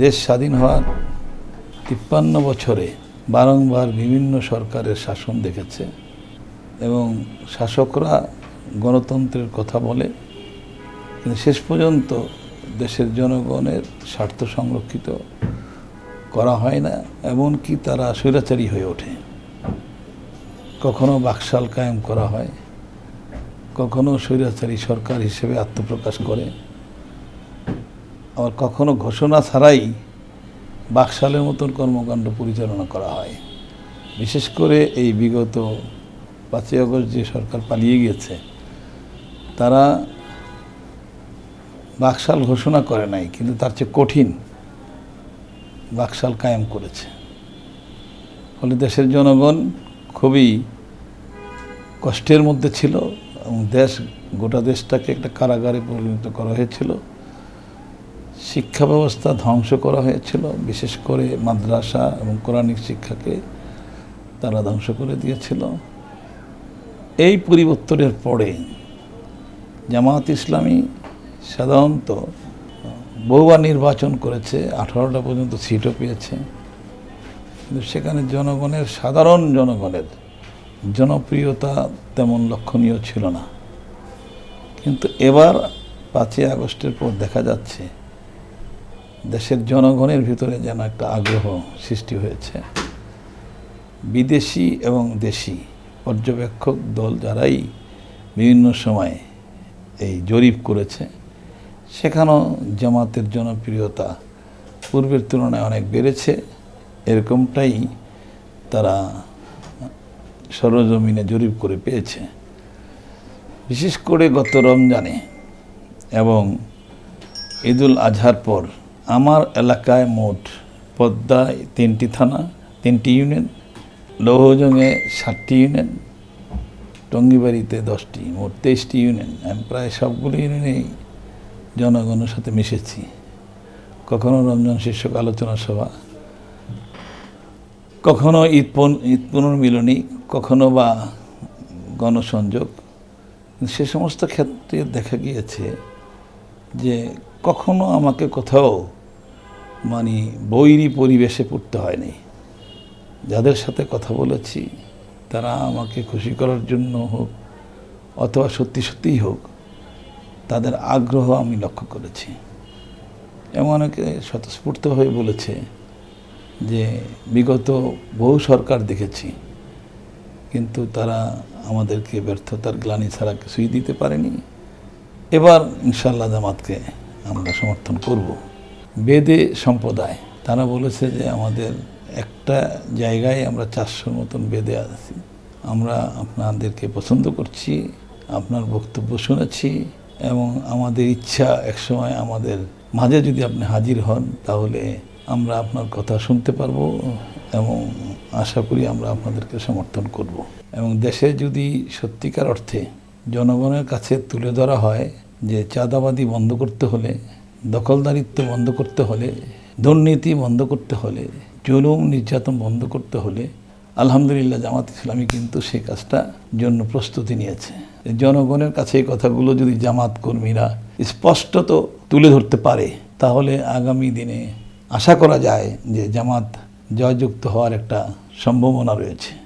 দেশ স্বাধীন হওয়ার তিপ্পান্ন বছরে বারংবার বিভিন্ন সরকারের শাসন দেখেছে এবং শাসকরা গণতন্ত্রের কথা বলে, কিন্তু শেষ পর্যন্ত দেশের জনগণের স্বার্থ সংরক্ষিত করা হয় না, এমনকি তারা স্বৈরাচারী হয়ে ওঠে। কখনো বাকশাল কায়েম করা হয়, কখনো স্বৈরাচারী সরকার হিসেবে আত্মপ্রকাশ করে। আবার কখনো ঘোষণা ছাড়াই বাকশালের মতন কর্মকাণ্ড পরিচালনা করা হয়। বিশেষ করে এই বিগত পাঁচই আগস্ট যে সরকার পালিয়ে গিয়েছে, তারা বাকশাল ঘোষণা করে নাই, কিন্তু তার চেয়ে কঠিন বাকশাল কায়েম করেছে। ফলে দেশের জনগণ খুবই কষ্টের মধ্যে ছিল এবং দেশ, গোটা দেশটাকে একটা কারাগারে পরিণত করা হয়েছিল। শিক্ষা ব্যবস্থা ধ্বংস করা হয়েছিল, বিশেষ করে মাদ্রাসা এবং কোরআনিক শিক্ষাকে তারা ধ্বংস করে দিয়েছিল। এই পরিবর্তনের পরে জামাত ইসলামী সাধারণত বহুবার নির্বাচন করেছে, আঠারোটা পর্যন্ত সিটও পেয়েছে। কিন্তু সেখানে জনগণের, সাধারণ জনগণের জনপ্রিয়তা তেমন লক্ষণীয় ছিল না। কিন্তু এবার পাঁচই আগস্টের পর দেখা যাচ্ছে দেশের জনগণের ভিতরে যেন একটা আগ্রহ সৃষ্টি হয়েছে। বিদেশি এবং দেশি পর্যবেক্ষক দল যারাই বিভিন্ন সময়ে এই জরিপ করেছে, সেখানেও জামাতের জনপ্রিয়তা পূর্বের তুলনায় অনেক বেড়েছে। এরকমটাই তারা সরজমিনে জরিপ করে পেয়েছে। বিশেষ করে গত রমজানে এবং ঈদুল আজহার পর আমার এলাকায় মোট পদ্মায় তিনটি থানা, তিনটি ইউনিয়ন লৌহজঙে ষাটটি ইউনিয়ন, টঙ্গিবাড়িতে দশটি, মোট তেইশটি ইউনিয়ন। আমি প্রায় সবগুলো ইউনিয়নেই জনগণের সাথে মিশেছি। কখনো রমজান শীর্ষক আলোচনা সভা, কখনো ঈদ ঈদ পুনর্মিলনী, কখনো বা গণসংযোগ। সে সমস্ত ক্ষেত্রে দেখা গিয়েছে যে কখনো আমাকে কোথাও মানে বৈরী পরিবেশে পড়তে হয়নি। যাদের সাথে কথা বলেছি, তারা আমাকে খুশি করার জন্য হোক অথবা সত্যি সত্যিই হোক, তাদের আগ্রহ আমি লক্ষ্য করেছি। এমন অনেকে স্বতঃস্ফূর্ত হয়ে বলেছে যে, বিগত বহু সরকার দেখেছি, কিন্তু তারা আমাদেরকে ব্যর্থতার গ্লানি ছাড়া কিছুই দিতে পারেনি। এবার ইনশাল্লাহ জামাতকে আমরা সমর্থন করব। বেদে সম্প্রদায়, তারা বলেছে যে আমাদের একটা জায়গায় আমরা চারশোর মতন বেদে আছি। আমরা আপনাদেরকে পছন্দ করছি, আপনার বক্তব্য শুনেছি এবং আমাদের ইচ্ছা একসময় আমাদের মাঝে যদি আপনি হাজির হন, তাহলে আমরা আপনার কথা শুনতে পারব এবং আশা করি আমরা আপনাদেরকে সমর্থন করব। এবং দেশে যদি সত্যিকার অর্থে জনগণের কাছে তুলে ধরা হয় যে চাঁদাবাদি বন্ধ করতে হলে, দখলদারিত্ব বন্ধ করতে হলে, দুর্নীতি বন্ধ করতে হলে, জুলুম নির্যাতন বন্ধ করতে হলে, আলহামদুলিল্লাহ জামাত ইসলামী কিন্তু সে কাজটা জন্য প্রস্তুতি নিয়েছে। জনগণের কাছে এই কথাগুলো যদি জামাত কর্মীরা স্পষ্টত তুলে ধরতে পারে, তাহলে আগামী দিনে আশা করা যায় যে জামাত জয়যুক্ত হওয়ার একটা সম্ভাবনা রয়েছে।